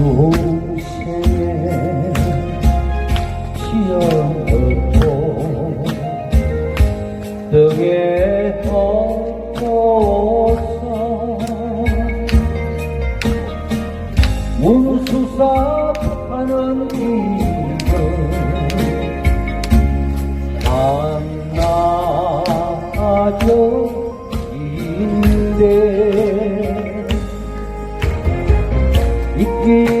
중생에 피어놓고 등에 덮고서 문수사하는 길을 만나죠 인데 이끼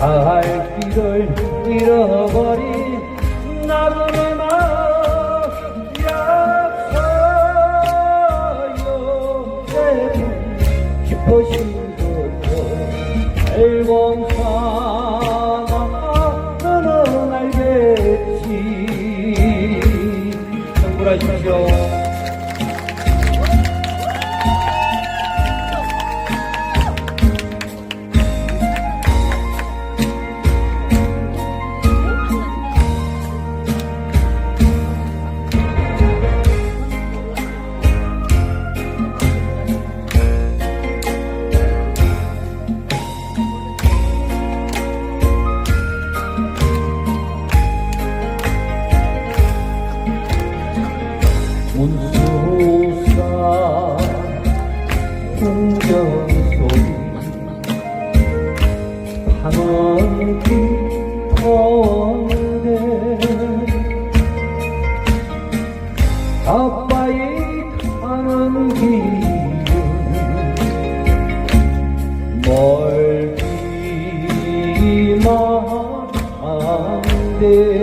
갈 길을 잃어버린 나그네 마음 약사요 깊으신 것도 알공사나 너는 알겠지. 성불하십시오 풍경 소리 하늘 깊은데 가빠이 가는 길은 멀기만 한데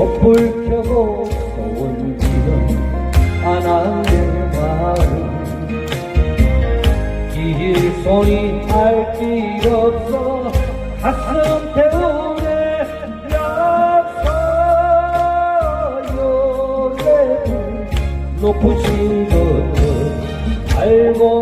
촛불 켜고 서울길은 안하는 마음. 길 손이 알길 없어 가슴 태우네 약사요 높으신 것들 알공사